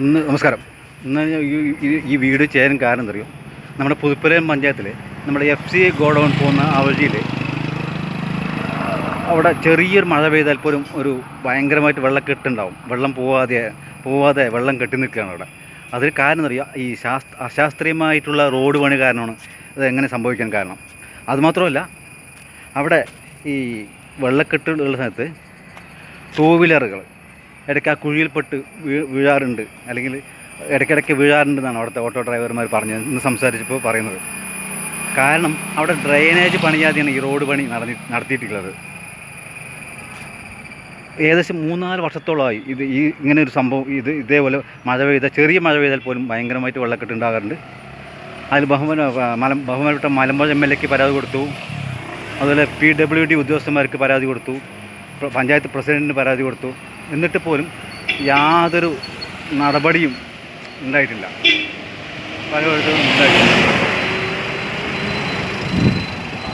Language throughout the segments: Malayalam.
ഇന്ന് നമസ്കാരം. ഇന്ന് ഈ- വീഡിയോ ചെയ്യാൻ കാരണം എന്തറിയോ? നമ്മുടെ പുതുപ്പലയം പഞ്ചായത്തിൽ നമ്മുടെ എഫ് സി ഗോഡൗൺ പോകുന്ന ആ വഴിയിൽ അവിടെ ചെറിയൊരു മഴ പെയ്താൽ പോലും ഒരു ഭയങ്കരമായിട്ട് വെള്ളം കെട്ടുണ്ടാവും വെള്ളം പോവാതെ പോവാതെ വെള്ളം കെട്ടി നിൽക്കുകയാണ് അവിടെ. അതിന് കാരണം എന്നറിയാം ഈ ശാസ്ത്ര അശാസ്ത്രീയമായിട്ടുള്ള റോഡ് പണി കാരണമാണ് അത് എങ്ങനെ സംഭവിക്കാൻ കാരണം. അതുമാത്രമല്ല അവിടെ ഈ വെള്ളക്കെട്ടുള്ള സ്ഥലത്ത് ടൂ വീലറുകൾ ഇടയ്ക്ക് ആ കുഴിയിൽപ്പെട്ട് വീഴാറുണ്ട്. അല്ലെങ്കിൽ ഇടയ്ക്കിടയ്ക്ക് വീഴാറുണ്ടെന്നാണ് അവിടുത്തെ ഓട്ടോ ഡ്രൈവർമാർ പറഞ്ഞത് ഇന്ന് സംസാരിച്ചപ്പോൾ പറയുന്നത്. കാരണം അവിടെ ഡ്രെയിനേജ് പണിയാതെയാണ് ഈ റോഡ് പണി നടന്നി നടത്തിയിട്ടുള്ളത്. ഏകദേശം മൂന്നാൽ വർഷത്തോളമായി ഇത് ഈ ഇങ്ങനെ ഒരു സംഭവം ഇത് ഇതേപോലെ മഴ പെയ്താൽ ചെറിയ മഴ പെയ്താൽ പോലും ഭയങ്കരമായിട്ട് വെള്ളക്കെട്ട് ഉണ്ടാകാറുണ്ട്. അതിൽ ബഹുമാന മല ബഹുമാനപ്പെട്ട മലമ്പുഴ എം എൽ എക്ക് പരാതി കൊടുത്തു. അതുപോലെ പി ഡബ്ല്യു ഡി ഉദ്യോഗസ്ഥന്മാർക്ക് പരാതി കൊടുത്തു. പഞ്ചായത്ത് പ്രസിഡന്റിന് പരാതി കൊടുത്തു. എന്നിട്ട് പോലും യാതൊരു നടപടിയും ഉണ്ടായിട്ടില്ല. പലയിടത്തും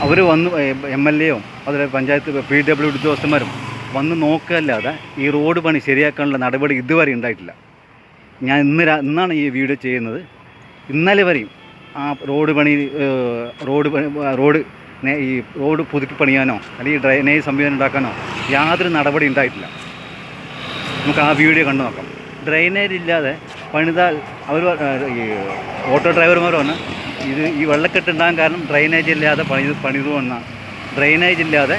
അവർ വന്ന് എം എൽ എയും അതുപോലെ പഞ്ചായത്ത് പി ഡബ്ല്യു ഉദ്യോഗസ്ഥന്മാരും വന്ന് നോക്കുകയല്ലാതെ ഈ റോഡ് പണി ശരിയാക്കാനുള്ള നടപടി ഇതുവരെ ഉണ്ടായിട്ടില്ല. ഞാൻ ഇന്ന് ഇന്നാണ് ഈ വീഡിയോ ചെയ്യുന്നത്. ഇന്നലെ വരെയും ആ റോഡ് പണി റോഡ് റോഡ് ഈ റോഡ് പുതുക്കി പണിയാനോ അല്ലെങ്കിൽ ഡ്രെയിനേജ് സംവിധാനം ഉണ്ടാക്കാനോ യാതൊരു നടപടി ഉണ്ടായിട്ടില്ല. നമുക്ക് ആ വീഡിയോ കണ്ടു നോക്കാം. ഡ്രെയിനേജ് ഇല്ലാതെ പണിതാൽ അവർ ഈ ഓട്ടോ ഡ്രൈവർമാർ വന്ന് ഇത് ഈ വെള്ളക്കെട്ട് ഉണ്ടാകാൻ കാരണം ഡ്രെയിനേജ് ഇല്ലാതെ പണി പണിതു വന്ന ഡ്രൈനേജ് ഇല്ലാതെ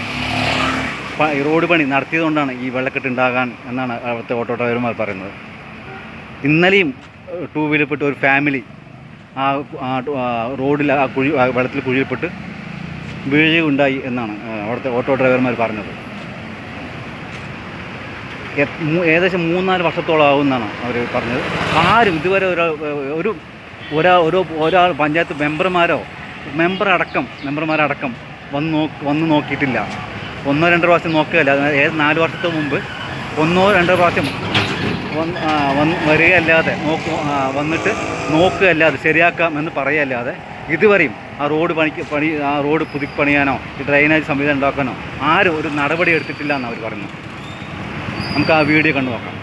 റോഡ് പണി നടത്തിയതുകൊണ്ടാണ് ഈ വെള്ളക്കെട്ട് ഉണ്ടാകാൻ എന്നാണ് അവിടുത്തെ ഓട്ടോ ഡ്രൈവർമാർ പറയുന്നത്. ഇന്നലെയും ടൂ വീലർപ്പെട്ട ഒരു ഫാമിലി ആ റോഡിൽ ആ കുഴി വെള്ളത്തിൽ കുഴിയിൽപ്പെട്ട് വീഴുകയുണ്ടായി എന്നാണ് അവിടുത്തെ ഓട്ടോ ഡ്രൈവർമാർ പറഞ്ഞത്. ഏകദേശം മൂന്നാൽ വർഷത്തോളം ആവുമെന്നാണ് അവർ പറഞ്ഞത്. ആരും ഇതുവരെ ഒരു ഒരു ഒരാ ഒരു ഒരാൾ പഞ്ചായത്ത് മെമ്പർമാരോ മെമ്പർ അടക്കം മെമ്പർമാരടക്കം വന്ന് നോ വന്ന് നോക്കിയിട്ടില്ല. ഒന്നോ രണ്ടോ പ്രാവശ്യം നോക്കുകയല്ല. ഏത് നാല് വർഷത്തിന് മുമ്പ് ഒന്നോ രണ്ടോ പ്രാവശ്യം വരികയല്ലാതെ നോക്കു വന്നിട്ട് നോക്കുകയല്ലാതെ ശരിയാക്കാം എന്ന് പറയുകയല്ലാതെ ഇതുവരെയും ആ റോഡ് പണിക്ക് പണി ആ റോഡ് പുതുക്കിപ്പണിയാനോ ഈ ഡ്രെയിനേജ് സംവിധാനം ഉണ്ടാക്കാനോ ആരും ഒരു നടപടി എടുത്തിട്ടില്ല എന്നാണ് അവർ പറഞ്ഞു നമുക്ക് ആ വീഡിയോ കണ്ടു നോക്കാം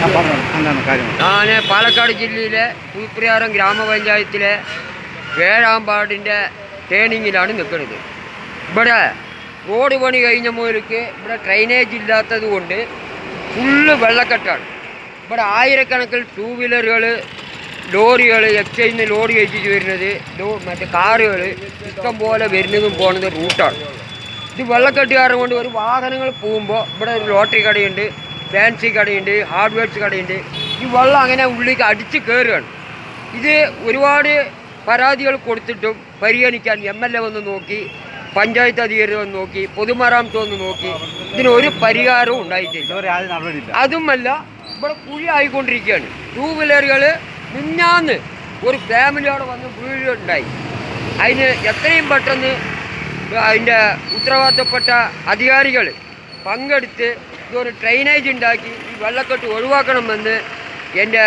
ആ പറഞ്ഞു എന്താണ് കാര്യം ഞാൻ പാലക്കാട് ജില്ലയിലെ പുൽപ്രിയാരം ഗ്രാമപഞ്ചായത്തിലെ ഏഴാം വാർഡിന്റെ ടേണിങ്ങിലാണ് നിൽക്കുന്നത് ഇവിടെ റോഡ് പണി കഴിഞ്ഞ മുതലേക്ക് ഇവിടെ ഡ്രൈനേജ് ഇല്ലാത്തത് കൊണ്ട് ഫുള്ള് വെള്ളക്കെട്ടാണ്. ഇവിടെ ആയിരക്കണക്കിന് ടൂ വീലറുകൾ ലോറികൾ എക്സൈന്ന് ലോറി കയറ്റിച്ച് വരുന്നത് മറ്റേ കാറുകൾ ഇഷ്ടം പോലെ വരുന്നതും പോകുന്നത് റൂട്ടാണ്. ഇത് വെള്ളക്കെട്ട് കാരണം കൊണ്ട് ഒരു വാഹനങ്ങൾ പോകുമ്പോൾ ഇവിടെ ഒരു ലോട്ടറി കടയുണ്ട് ഫാൻസി കടയുണ്ട് ഹാർഡ്വെയർസ് കടയുണ്ട്. ഈ വെള്ളം അങ്ങനെ ഉള്ളിലേക്ക് അടിച്ച് കയറുകയാണ് ഇത് ഒരുപാട് പരാതികൾ കൊടുത്തിട്ടും പരിഗണിക്കാൻ എം എൽ എ വന്ന് നോക്കി പഞ്ചായത്ത് അധികാരി വന്ന് നോക്കി പൊതുമരാമത്ത് വന്ന് നോക്കി ഇതിന് ഒരു പരിഹാരവും ഉണ്ടായിട്ടില്ല. അതുമല്ല ഇവിടെ കുഴി ആയിക്കൊണ്ടിരിക്കുകയാണ് ടൂ വീലറുകൾ മിന്നാന്ന് ഒരു ഫാമിലിയോടെ വന്ന് വീഴുണ്ടായി അതിന് എത്രയും പെട്ടെന്ന് അതിന്റെ ഉത്തരവാദിത്തപ്പെട്ട അധികാരികൾ പങ്കെടുത്ത് ഇതൊരു ഡ്രെയിനേജ് ഉണ്ടാക്കി ഈ വെള്ളക്കെട്ട് ഒഴിവാക്കണമെന്ന് എന്റെ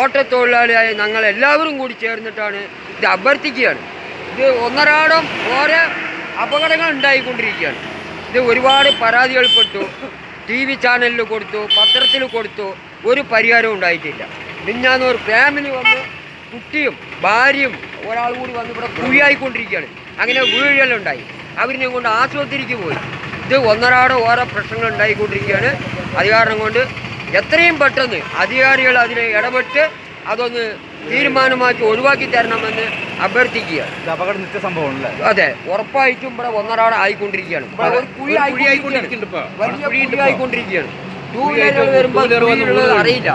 ഓട്ടത്തൊഴിലാളിയായ ഞങ്ങൾ എല്ലാവരും കൂടി ചേർന്നിട്ടാണ് ഇത് അഭ്യർത്ഥിക്കുകയാണ്. ഇത് ഒന്നരാടം ഓരോ അപകടങ്ങൾ ഉണ്ടായിക്കൊണ്ടിരിക്കുകയാണ്. ഇത് ഒരുപാട് പരാതികൾപ്പെട്ടു ടി വി ചാനലിൽ കൊടുത്തു പത്രത്തിൽ കൊടുത്തു ഒരു പരിഹാരവും ഉണ്ടായിട്ടില്ല. മിഞ്ഞാന്ന് ഒരു ഫാമിലി വന്ന് കുട്ടിയും ഭാര്യയും ഒരാൾ കൂടി വന്ന് ഇവിടെ കുഴിയായിക്കൊണ്ടിരിക്കുകയാണ്. അങ്ങനെ വീഴലുണ്ടായി. അവരിനെ കൊണ്ട് ആശുപത്രിക്ക് പോയി. ഇത് ഒന്നരാടം ഓരോ പ്രശ്നങ്ങൾ ഉണ്ടായിക്കൊണ്ടിരിക്കുകയാണ്. അത് കാരണം കൊണ്ട് എത്രയും പെട്ടെന്ന് അധികാരികൾ അതിനെ ഇടപെട്ട് അതൊന്ന് തീരുമാനമാക്കി ഒഴിവാക്കി തരണമെന്ന് അഭ്യർത്ഥിക്കുക. അപകടം നിത്യ സംഭവമാണല്ലേ? അതെ ഉറപ്പായിട്ടും ഇവിടെ ഒന്നരാട് ആയിക്കൊണ്ടിരിക്കുകയാണ്. കുഴി ആയിക്കൊണ്ടിരിക്കുകയാണ്. ടൂ വീലർ വരുമ്പോൾ അറിയില്ല.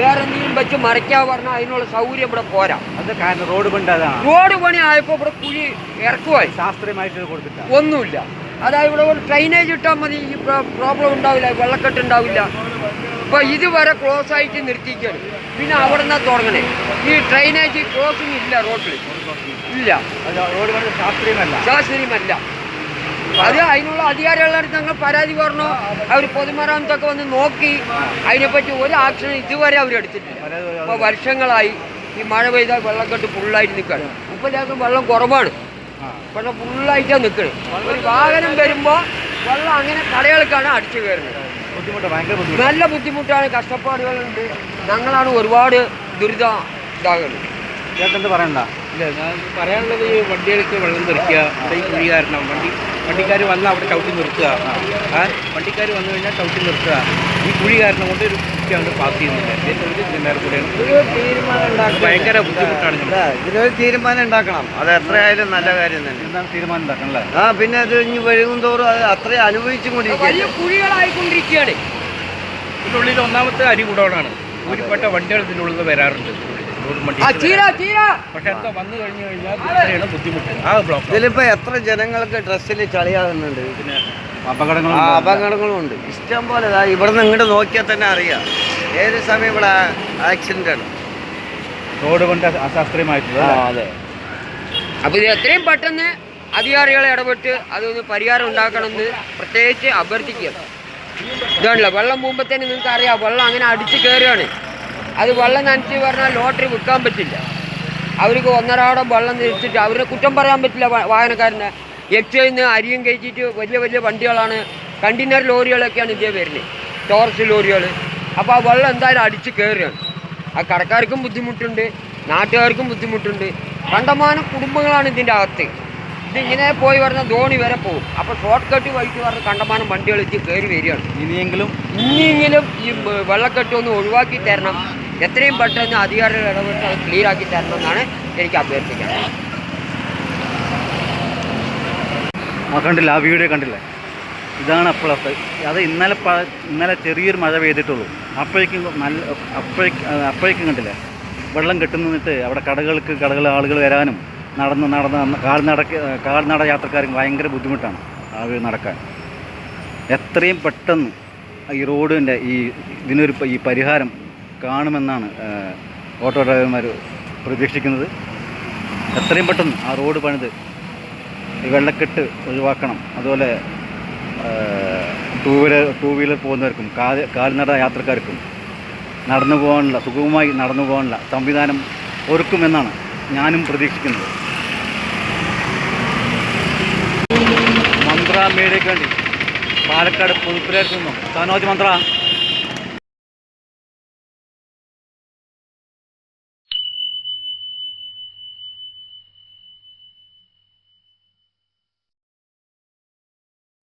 വേറെ എന്തെങ്കിലും വെച്ച് മറയ്ക്കാൻ പറഞ്ഞാൽ അതിനുള്ള സൗകര്യം ഇവിടെ പോരാ. അത് കാരണം റോഡ് പണി റോഡ് പണി ആയപ്പോൾ ഇവിടെ കുഴി ഇറക്കുമായി ശാസ്ത്രീയമായിട്ട് കൊടുത്തിട്ട്. ഒന്നുമില്ല. അതായത് ഇവിടെ ഒരു ഡ്രൈനേജ് ഇട്ടാൽ മതി പ്രോബ്ലം ഉണ്ടാവില്ല വെള്ളക്കെട്ട് ഉണ്ടാവില്ല. ഇപ്പൊ ഇതുവരെ ക്ലോസ് ആയിട്ട് നിർത്തിക്കാണ് പിന്നെ അവിടെ നിന്നാ തുടങ്ങണേ. ഈ ഡ്രൈനേജ് ക്ലോസിങ് ഇല്ല റോഡിൽ ഇല്ല. ശാസ്ത്രീയമല്ല. അത് അതിനുള്ള അടുത്ത് ഞങ്ങൾ പരാതി പറഞ്ഞു. അവർ പൊതുമരാമത്തൊക്കെ വന്ന് നോക്കി. അതിനെപ്പറ്റി ഒരു ആക്ഷൻ ഇതുവരെ അവർ എടുത്തിട്ടില്ല. ഇപ്പോൾ വർഷങ്ങളായി ഈ മഴ പെയ്താൽ വെള്ളക്കെട്ട് ഫുള്ളായിട്ട് നിൽക്കുകയാണ്. മുപ്പതിനകത്ത് വെള്ളം കുറവാണ്. പക്ഷെ ഫുള്ളായിട്ടാണ് നിൽക്കുന്നത് ഒരു വാഹനം വരുമ്പോൾ വെള്ളം അങ്ങനെ കടകൾക്കാണ് അടിച്ചു കയറുന്നത്. നല്ല ബുദ്ധിമുട്ടാണ് കഷ്ടപ്പാടുകളുണ്ട്. ഞങ്ങളാണ് ഒരുപാട് ദുരിതം ഇതാകുന്നത് ചേട്ടൻ പറയണ്ട? ഇല്ല? ഞാൻ പറയാനുള്ളത് ഈ വണ്ടികൾക്ക് വെള്ളം തെറിക്കുക ഇവിടെ ഈ കുഴി കാരണം വണ്ടി വണ്ടിക്കാർ വന്നാൽ അവിടെ ചവിട്ടി നിർത്തുക. ആ വണ്ടിക്കാർ വന്നു കഴിഞ്ഞാൽ ചവിട്ടി നിർത്തുക. ഈ കുഴി കാരണം കൊണ്ട് ഒരു കുട്ടി അങ്ങോട്ട് പാസ് ചെയ്യുന്നില്ല. ഒരു കൂടെയാണ്. ഭയങ്കര ബുദ്ധിമുട്ടാണ് ഇതിലൊരു ഇതിനൊരു തീരുമാനം ഉണ്ടാക്കണം. അത് എത്രയായാലും നല്ല കാര്യം തന്നെ. എന്താണ് തീരുമാനം ഉണ്ടാക്കണം അല്ലേ? ആ പിന്നെ അത് ഇനി വഴുകും തോറും അത് അത്രയും അനുഭവിച്ചു കൊണ്ടിരിക്കുകയാണ്. ഇതിനുള്ളിൽ കുഴികളായിക്കൊണ്ടിരിക്കുകയാണ് ഒന്നാമത്തെ അരി കൂടോണാണ് ഒരുപെട്ട വണ്ടികൾ ഇതിനുള്ളിൽ വരാറുണ്ട്. ഇതിലിപ്പോ എത്ര ജനങ്ങൾക്ക് ഡ്രസ്സിൽ ചളിയാകുന്നുണ്ട്? പിന്നെ അപകടങ്ങളും അപകടങ്ങളും ഉണ്ട്. ഇഷ്ടം പോലെ ഇവിടെ നിന്ന് ഇങ്ങോട്ട് നോക്കിയാൽ തന്നെ അറിയാം. ഏത് സമയം ഇവിടെ ആക്സിഡന്റ് ആണ്? റോഡ് കൊണ്ട് അശാസ്ത്രീയമായിട്ടുള്ള അതെ. അപ്പോൾ ഇത് എത്രയും പെട്ടെന്ന് അധികാരികളെ ഇടപെട്ട് അതൊന്ന് പരിഹാരം ഉണ്ടാക്കണമെന്ന് പ്രത്യേകിച്ച് അഭ്യർത്ഥിക്കുക ഇതാണല്ലോ വെള്ളം പോകുമ്പോൾ തന്നെ നിങ്ങൾക്ക് അറിയാം വെള്ളം അങ്ങനെ അടിച്ചു കയറുകയാണ്. അത് വെള്ളം നനച്ച് പറഞ്ഞാൽ ലോട്ടറി വിൽക്കാൻ പറ്റില്ല. അവർക്ക് ഒന്നരാടം വെള്ളം തിരിച്ചിട്ട് അവരെ കുറ്റം പറയാൻ പറ്റില്ല വാഹനക്കാരനെ എക്സൈയിൽ നിന്ന് അരിയും കഴിച്ചിട്ട് വലിയ വലിയ വണ്ടികളാണ് കണ്ടെയ്നർ ലോറികളൊക്കെയാണ് ഇതേ വരുന്നത്. ടോറസ് ലോറികൾ. അപ്പോൾ ആ വെള്ളം എന്തായാലും അടിച്ച് കയറുകയാണ്. ആ കടക്കാർക്കും ബുദ്ധിമുട്ടുണ്ട് നാട്ടുകാർക്കും ബുദ്ധിമുട്ടുണ്ട്. കണ്ടമാനം കുടുംബങ്ങളാണ് ഇതിന്റെ അകത്ത്. ഇതിങ്ങനെ പോയി വരുന്ന ധോണി വരെ പോകും. അപ്പോൾ ഷോർട്ട് കട്ട് വഴിക്ക് പറഞ്ഞ കണ്ടമാനം വണ്ടികൾ എത്തി കയറി വരികയാണ്. ഇനിയെങ്കിലും ഇനിയെങ്കിലും ഈ വെള്ളക്കെട്ടൊന്ന് വെള്ളക്കെട്ട് ഒന്ന് ഒഴിവാക്കി തരണം. എത്രയും പെട്ടെന്ന് അധികാരികൾ ഇടപെട്ട് അത് ക്ലിയർ ആക്കി തരണമെന്നാണ് എനിക്ക് അഭ്യർത്ഥിക്കുന്നത് കണ്ടില്ല ആ വീഡിയോ കണ്ടില്ല. ഇതാണ് അപ്പോഴത്തെ അത് ഇന്നലെ ഇന്നലെ ചെറിയൊരു മഴ പെയ്തിട്ടുള്ളൂ. അപ്പോഴേക്കും നല്ല അപ്പോഴേക്കും അപ്പോഴേക്കും കണ്ടില്ല? വെള്ളം കെട്ടുന്നിട്ട് അവിടെ കടകൾക്ക് കടകൾ ആളുകൾ വരാനും നടന്ന് നടന്ന് കാൽനട കാൽനട യാത്രക്കാർക്ക് ഭയങ്കര ബുദ്ധിമുട്ടാണ് ആ നടക്കാൻ. എത്രയും പെട്ടെന്ന് ഈ റോഡിന്റെ ഈ ഇതിനൊരു ഈ പരിഹാരം കാണുമെന്നാണ് ഓട്ടോ ഡ്രൈവർമാർ പ്രതീക്ഷിക്കുന്നത്. എത്രയും പെട്ടെന്ന് ആ റോഡ് പണിത് ഈ വെള്ളക്കെട്ട് ഒഴിവാക്കണം. അതുപോലെ ടൂ വീലർ ടൂ വീലർ പോകുന്നവർക്കും കാൽ കാൽനട യാത്രക്കാർക്കും നടന്നു പോകാനുള്ള സുഖമായി നടന്നു പോകാനുള്ള സംവിധാനം ഒരുക്കുമെന്നാണ് ഞാനും പ്രതീക്ഷിക്കുന്നത്. മന്ത്ര മീഡിയക്ക് വേണ്ടി പാലക്കാട് പുതുപ്പുരയിൽ നിന്നും സനോജ് മന്ത്ര.